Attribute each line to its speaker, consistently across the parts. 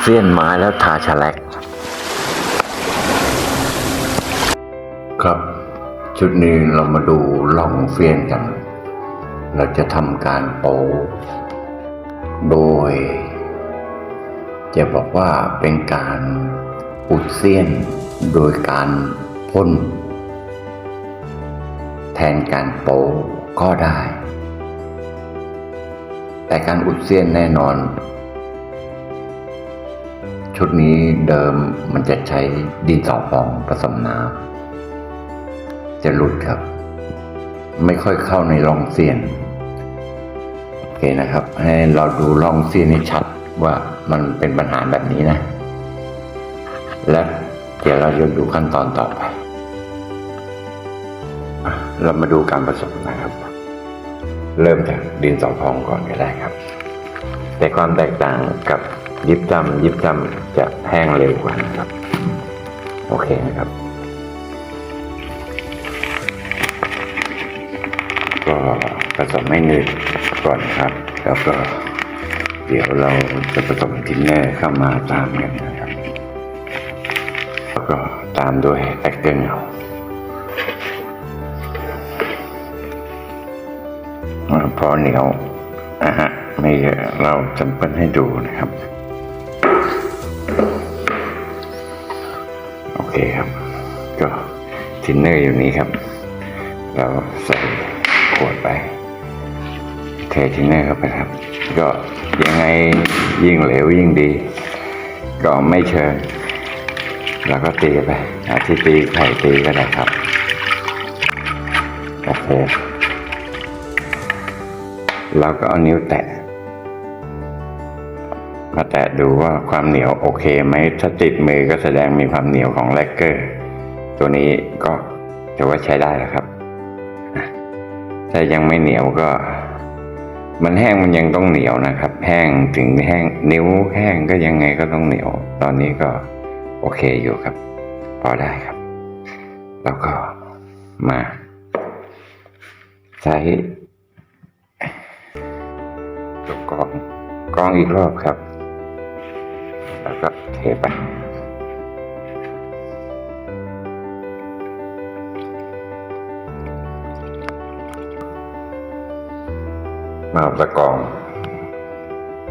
Speaker 1: เสี้ยนไม้แล้วทาฉลัก ครับ ชุดนี้เรามาดูล่องเฟียนกัน เราจะทำการโปโดย จะบอกว่าเป็นการอุดเสี้ยนโดยการพ่นแทนการโปก็ได้ แต่การอุดเสี้ยนแน่นอน ชุดนี้เดิมมันจะใช้ดินสอพองผสมน้ำจะหลุดครับ ไม่ค่อยเข้าในร่องเสียนโอเคนะครับ ให้เราดูร่องเสียนให้ชัดว่ามันเป็นปัญหาแบบนี้นะ และเดี๋ยวเราจะดูขั้นตอนต่อไป เรามาดูการผสมนะครับ เริ่มจากดินสอพองก่อนก็ได้ครับ แต่ความแตกต่างกับ ยิบจำยิบจำจะแห้งเร็วกว่านะครับ โอเคนะครับ ก็ผสมให้หนืดก่อนครับ แล้วก็เดี๋ยวเราจะผสมทินเนอร์เข้ามาตามกันนะครับ แล้วก็ตามด้วยแอคเกอร์เงาพอเหนียวอะฮะไม่เราจำเป็นให้ดูนะครับ เคครับ ก็ทินเนอร์อยู่นี้ครับ เราใส่ขวดไปเททินเนอร์เข้าไปครับ ก็ยังไงยิ่งเหลวยิ่งดี ก็ไม่เชิญแล้วก็ตีไปอาที่ตีไข่ตีก็ได้ครับโอเคเราก็เอานิ้วแตะ มาแตะดูว่าความเหนียวโอเคไหมถ้าติดมือก็แสดงมีความเหนียวของแลกเกอร์ ตัวนี้ก็ถือว่าใช้ได้แล้วครับอะถ้ายังไม่เหนียวก็ มันแห้งมันยังต้องเหนียวนะครับ แห้งถึงแห้งนิ้วแห้งก็ยังไงก็ต้องเหนียว ตอนนี้ก็โอเคอยู่ครับ พอได้ครับ แล้วก็มาใช้ตัวกรองกรองอีกรอบครับ แล้วก็เทไปมาตะกอน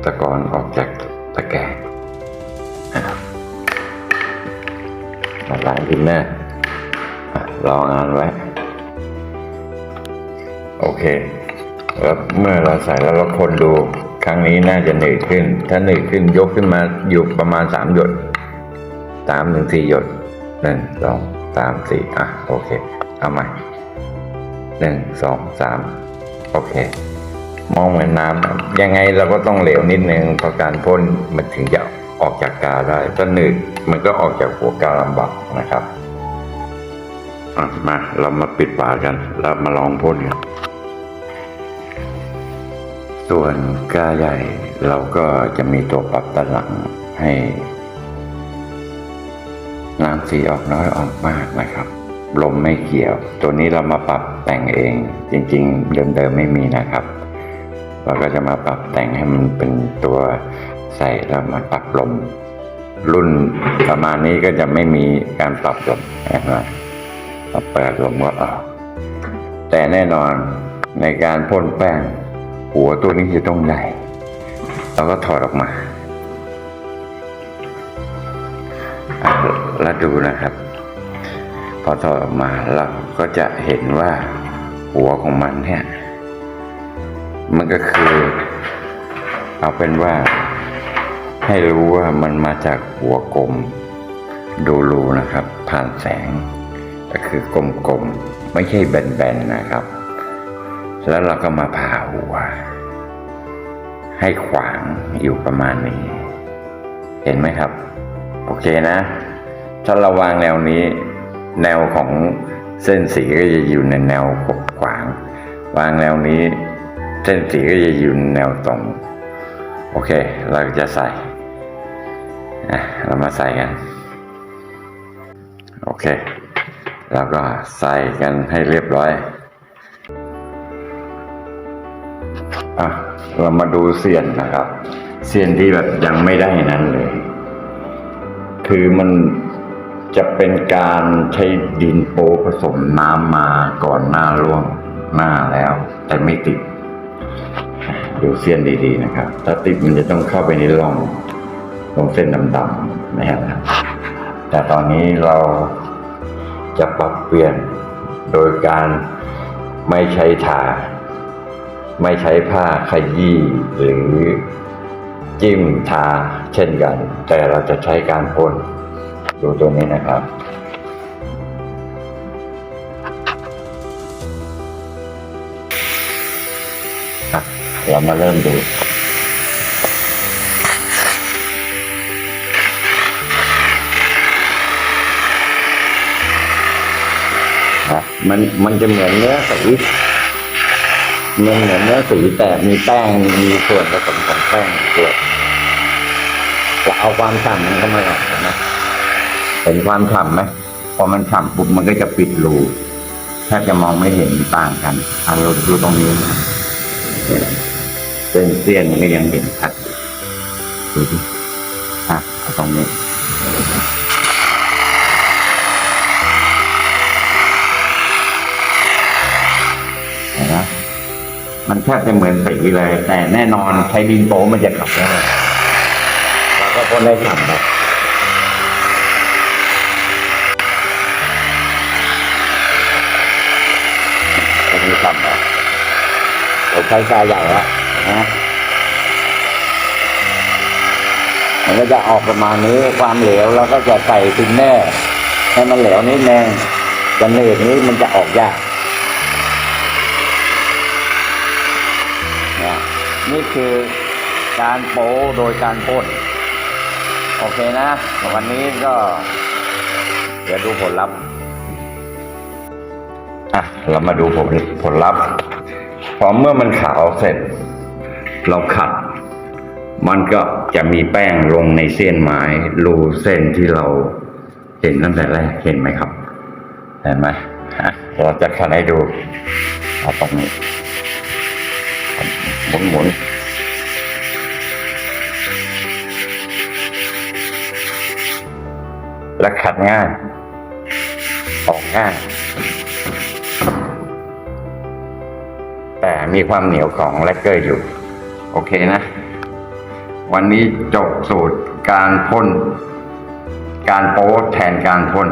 Speaker 1: ตะกอนออกจากตะแกรงนะครับมาล้างดินเนอร์อ่รองานไว้ โอเค แล้วเมื่อเราใส่แล้วเราคนดู ครั้งนี้น่าจะหนืดขึ้น ถ้าหนืดขึ้นยกขึ้นมาอยู่ประมาณสามหยดสามถึงสี่หยดหนึ่งสองสามสี่อะโอเค เอาใหม่หนึ่งสองสามโอเค มองเหมือนน้ำยังไงเราก็ต้องเหลวนิดนึงเพราะการพ่นมันถึงจะออกจากกาได้ถ้าหนืดมันก็ออกจากหัวกาลำบากนะครับอะมาเรามาปิดฝากัน แล้วมาลองพ่นกัน ส่วนกาใหญ่เราก็จะมีตัวปรับตนหลังให้น้ำสีออกน้อยออกมากนะครับลมไม่เกี่ยว ตัวนี้เรามาปรับแต่งเอง จริงๆ เดิมๆไม่มีนะครับ เราก็จะมาปรับแต่งให้มันเป็นตัวใส่แล้วมาปรับลม รุ่นประมาณนี้ก็จะไม่มีการปรับลมนะครับเราเปิดลมก็ออกแต่แน่นอนในการพ่นแป้ง หัวตัวนี้จะต้องใหญ่เราก็ถอดออกมาแล้วดูนะครับ พอถอดออกมาเราก็จะเห็นว่าหัวของมันเนี่ย มันก็คือ เอาเป็นว่า ให้รู้ว่ามันมาจากหัวกลมดูรูนะครับ ผ่านแสง ก็คือกลมๆ ไม่ใช่แบนๆนะครับ แล้วเราก็มาผ่าหัว ให้ขวางอยู่ประมาณนี้ เห็นไหมครับ โอเคนะ ถ้าเราวางแนวนี้ แนวของเส้นสีก็จะอยู่ในแนวขวาง วางแนวนี้ เส้นสีก็จะอยู่ในแนวตรง โอเค เราจะใส่เรามาใส่กัน โอเค แล้วก็ใส่กันให้เรียบร้อย อะเรามาดูเสียนนะครับเซียนที่แบบยังไม่ได้นั้นเลย คือมันจะเป็นการใช้ดินโปผสมน้ำมาก่อนหน้าล่วงหน้าแล้ว แต่ไม่ติด ดูเส้นดีๆนะครับ ถ้าติดมันจะต้องเข้าไปในร่องตรงเส้นดำๆนะครับแต่ตอนนี้เราจะปรับเปลี่ยนโดยการไม่ใช้ทา ไม่ใช้ผ้าขยี้หรือจิ้มทาเช่นกัน แต่เราจะใช้การพ่นดูตัวนี้นะครับ เรามาเริ่มดูมันมันจะเหมือนเนื้อสี มันเหมือนเนื้อสีแต่มีแป้งมีส่วนผสมของแป้งส่วนจะเอาความฉ่ำมันเข้ามาหน่อยนะเห็นความฉ่ำไหมพอมันฉ่ำปุ๊บมันก็จะปิดรูแทบจะมองไม่เห็นต่างกันอะเราดูตรงนี้นะเส้นเสี้ยนมันก็ยังเห็นชัดดูดิอะเอาตรงนี้ มันแทบจะเหมือนสีเลย แต่แน่นอนใช้ดินโป๊มันจะขับได้เราก็พ่นได้ฉ่ำแบบตรงนี้ฉ่ำแบบเราใช้กาใหญ่แล้วนะมันก็จะออกประมาณนี้ความเหลวเราก็จะใส่ซินเนอร์ให้มันเหลวนิดนึงกันเนตนี้มันจะออกยาก นี่คือการโป้โดยการพ่นโอเคนะวันนี้ก็ เดี๋ยวดูผลลัพธ์อะเรามาดูผลผลลัพธ์พอเมื่อมันขาวเสร็จ เราขัด มันก็จะมีแป้งลงในเส้นไม้รูเส้นที่เราเห็นตั้งแต่แรกเห็นไหมครับ เห็นไหมฮะเราจะขัดให้ดูเอาตรงนี้ หมุนหมุนและขัดง่าย ออกง่าย แต่มีความเหนียวของแลกเกอร์อยู่ โอเคนะ วันนี้จบสูตรการพ่น การโป๊แทนการพ่น